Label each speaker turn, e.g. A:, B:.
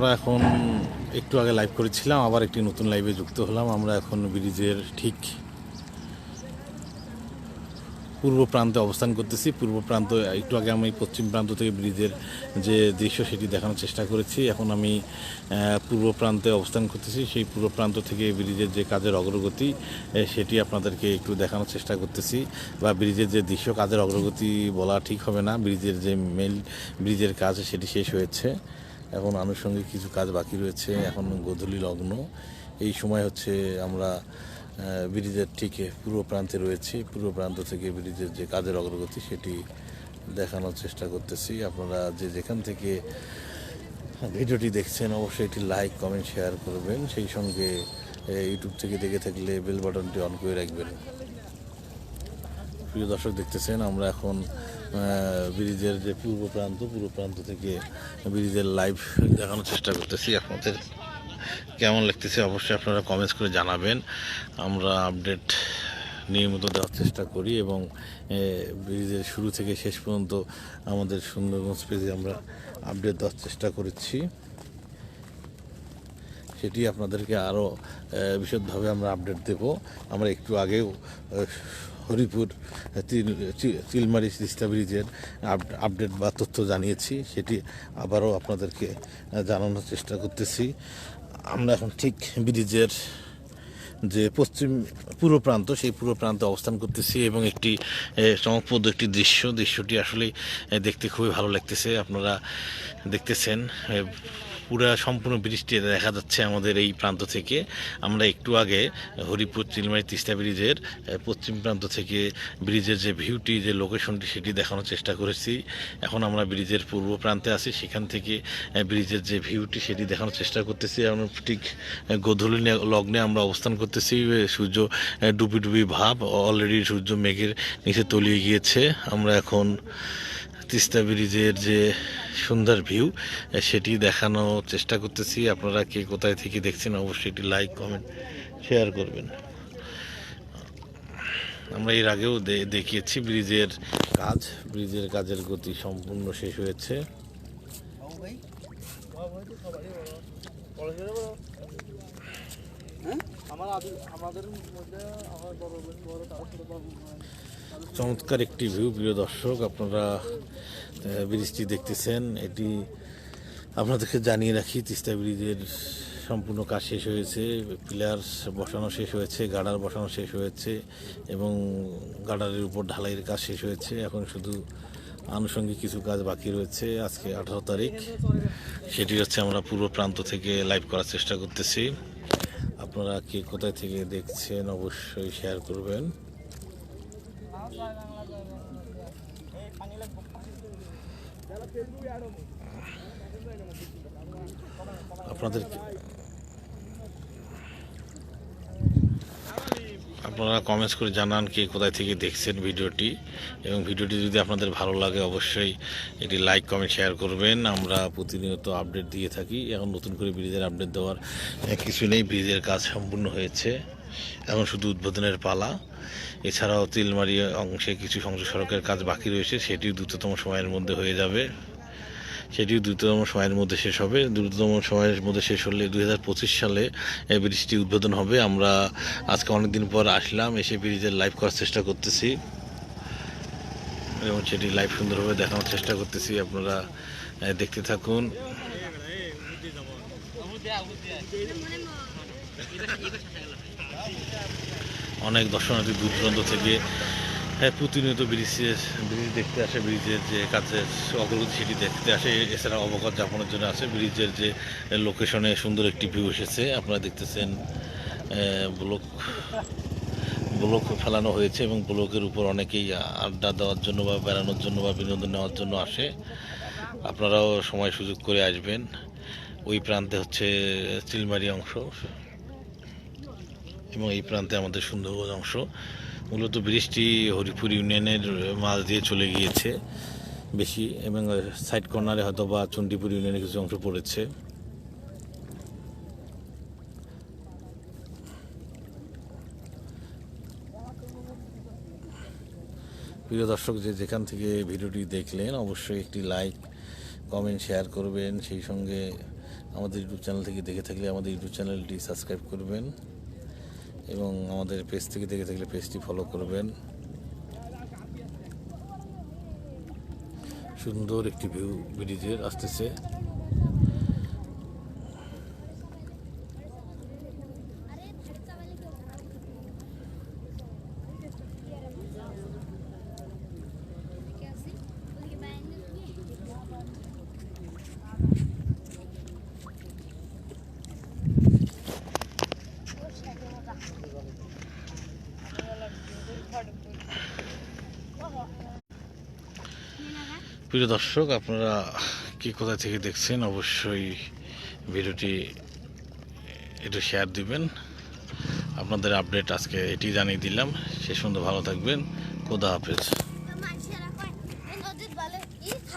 A: আমরা এখন একটু আগে লাইভ করেছিলাম, আবার একটি নতুন লাইভে যুক্ত হলাম। আমরা এখন ব্রিজের ঠিক পূর্ব প্রান্তে অবস্থান করতেছি। পূর্ব প্রান্ত, একটু আগে আমি পশ্চিম প্রান্ত থেকে ব্রিজের যে দৃশ্য সেটি দেখানোর চেষ্টা করেছি। এখন আমি পূর্ব প্রান্তে অবস্থান করতেছি। সেই পূর্ব প্রান্ত থেকে ব্রিজের যে কাজের অগ্রগতি সেটি আপনাদেরকে একটু দেখানোর চেষ্টা করতেছি। বা ব্রিজের যে দৃশ্য, কাজের অগ্রগতি বলা ঠিক হবে না। ব্রিজের যে মেল ব্রিজের কাজ সেটি শেষ হয়েছে। এখন আনুষঙ্গিক কিছু কাজ বাকি রয়েছে, এখন গোধূলি লগ্ন। এই সময় হচ্ছে আমরা ব্রিজের ঠিক পূর্ব প্রান্তে রয়েছি। পূর্ব প্রান্ত থেকে ব্রিজের যে কাজের অগ্রগতি সেটি দেখানোর চেষ্টা করতেছি। আপনারা যে যেখান থেকে ভিডিওটি দেখছেন, অবশ্যই একটি লাইক, কমেন্ট, শেয়ার করবেন। সেই সঙ্গে ইউটিউব থেকে দেখে থাকলে বেল বাটনটি অন করে রাখবেন। প্রিয় দর্শক দেখতেছেন, আমরা এখন ব্রিজের যে পূর্ব প্রান্ত পূর্ব প্রান্ত থেকে ব্রিজের লাইভ দেখানোর চেষ্টা করতেছি আপনাদের। কেমন লাগতেছে অবশ্যই আপনারা কমেন্টস করে জানাবেন। আমরা আপডেট নিয়মিত দেওয়ার চেষ্টা করি এবং ব্রিজের শুরু থেকে শেষ পর্যন্ত আমাদের সুন্দরগঞ্জ পেজে আমরা আপডেট দেওয়ার চেষ্টা করেছি। সেটি আপনাদেরকে আরও বিশদভাবে আমরা আপডেট দেব। আমরা একটু আগেও হরিপুর চিলমারি তিস্তা ব্রিজের আপ- আপডেট বা তথ্য জানিয়েছি, সেটি আবারও আপনাদেরকে জানানোর চেষ্টা করতেছি। আমরা এখন ঠিক ব্রিজের যে পশ্চিম পূর্ব প্রান্ত, সেই পূর্ব প্রান্তে অবস্থান করতেছি এবং একটি চমকপ্রদ একটি দৃশ্য। দৃশ্যটি আসলে দেখতে খুবই ভালো লাগতেছে, আপনারা দেখতেছেন। পুরা সম্পূর্ণ ব্রিজটি দেখা যাচ্ছে আমাদের এই প্রান্ত থেকে। আমরা একটু আগে হরিপুর চিলমারি তিস্তা ব্রিজের পশ্চিম প্রান্ত থেকে ব্রিজের যে ভিউটি যে লোকেশনটি সেটি দেখানোর চেষ্টা করেছি। এখন আমরা ব্রিজের পূর্ব প্রান্তে আছি। সেখান থেকে ব্রিজের যে ভিউটি সেটি দেখানোর চেষ্টা করতেছি। আমরা ঠিক গোধূলি লগ্নে আমরা অবস্থান করতেছি। সূর্য ডুবি ডুবি ভাব অলরেডি সূর্য মেঘের নিচে তলিয়ে গিয়েছে। আমরা এখন তিস্তা ব্রিজের যে সুন্দর ভিউ, সেটি দেখানোর চেষ্টা করতেছি। আপনারা কে কোথায় থেকে দেখছেন, অবশ্যই একটি লাইক কমেন্ট শেয়ার করবেন। আমরা এর আগেও দেখিয়েছি ব্রিজের কাজ। ব্রিজের কাজের গতি সম্পূর্ণ শেষ হয়েছে।
B: হয়।
A: চমৎকার একটি ভিউ প্রিয় দর্শক, আপনারা ব্রিজটি দেখতেছেন। এটি আপনাদেরকে জানিয়ে রাখি, তিস্তা ব্রিজের সম্পূর্ণ কাজ শেষ হয়েছে, পিলার বসানো শেষ হয়েছে, গার্ডার বসানো শেষ হয়েছে, এবং গার্ডারের উপর ঢালাইয়ের কাজ শেষ হয়েছে। এখন শুধু আনুষঙ্গিক কিছু কাজ বাকি রয়েছে আজকে আঠারো তারিখ। সেটি হচ্ছে আমরা পূর্ব প্রান্ত থেকে লাইভ করার চেষ্টা করতেছি। আপনারা কে কোথায় থেকে দেখছেন অবশ্যই শেয়ার করবেন। আপনাদের আপনারা কমেন্টস করে জানান কে কোথায় থেকে দেখছেন ভিডিওটি। এবং ভিডিওটি যদি আপনাদের ভালো লাগে, অবশ্যই এটি লাইক কমেন্ট শেয়ার করবেন। আমরা প্রতিনিয়ত আপডেট দিয়ে থাকি। এখন নতুন করে ব্রিজের আপডেট দেওয়ার কিছু নেই। ব্রিজের কাজ সম্পূর্ণ হয়েছে। এখন শুধু উদ্বোধনের পালা। এছাড়াও তিলমারি অংশে কিছু সংযোগ সড়কের কাজ বাকি রয়েছে। সেটি দ্রুততম সময়ের মধ্যে হয়ে যাবে। সেটিও দ্রুততম সময়ের মধ্যে শেষ হবে। দ্রুততম সময়ের মধ্যে শেষ হলে দুই হাজার পঁচিশ সালে এই ব্রিজটি উদ্বোধন হবে। আমরা আজকে অনেকদিন পর আসলাম, এসে ব্রিজের লাইভ করার চেষ্টা করতেছি। এবং সেটি লাইভ সুন্দরভাবে দেখানোর চেষ্টা করতেছি। আপনারা দেখতে থাকুন। অনেক দর্শনার্থী দূর দূরান্ত থেকে প্রতিনিয়ত ব্রিজের, ব্রিজ দেখতে আসে, ব্রিজের যে কাজের অগ্রগতি সেটি দেখতে আসে। এছাড়া অবকাশ যাপনের জন্য আসে। ব্রিজের যে লোকেশনে সুন্দর একটি ভিউ এসেছে। আপনারা দেখতেছেন ব্লক ব্লক ফেলানো হয়েছে এবং ব্লকের উপর অনেকেই আড্ডা দেওয়ার জন্য বা বেড়ানোর জন্য বা বিনোদন নেওয়ার জন্য আসে। আপনারাও সময় সুযোগ করে আসবেন। ওই প্রান্তে হচ্ছে চিলমারি অংশ এবং এই প্রান্তে আমাদের সুন্দরবন অংশ। মূলত ব্রিজটি হরিপুর ইউনিয়নের মাঝ দিয়ে চলে গিয়েছে। বেশি এবং সাইড কর্নারে হয়তো বা চণ্ডীপুর ইউনিয়নের কিছু অংশ পড়েছে। প্রিয় দর্শক, যে যেখান থেকে ভিডিওটি দেখলেন, অবশ্যই একটি লাইক, কমেন্ট, শেয়ার করবেন। সেই সঙ্গে আমাদের ইউটিউব চ্যানেল থেকে দেখে থাকলে আমাদের ইউটিউব চ্যানেলটি সাবস্ক্রাইব করবেন। এবং আমাদের পেজ থেকে দেখে থাকলে পেজটি ফলো করবেন। সুন্দর একটি ভিউ ব্রিজের আসতেছে। প্রিয় দর্শক, আপনারা কি কোথা থেকে দেখছেন, অবশ্যই ভিডিওটি একটু শেয়ার দিবেন। আপনাদের আপডেট আজকে এটি জানিয়ে দিলাম। সে সুন্দর ভালো থাকবেন। খোদা হাফেজ।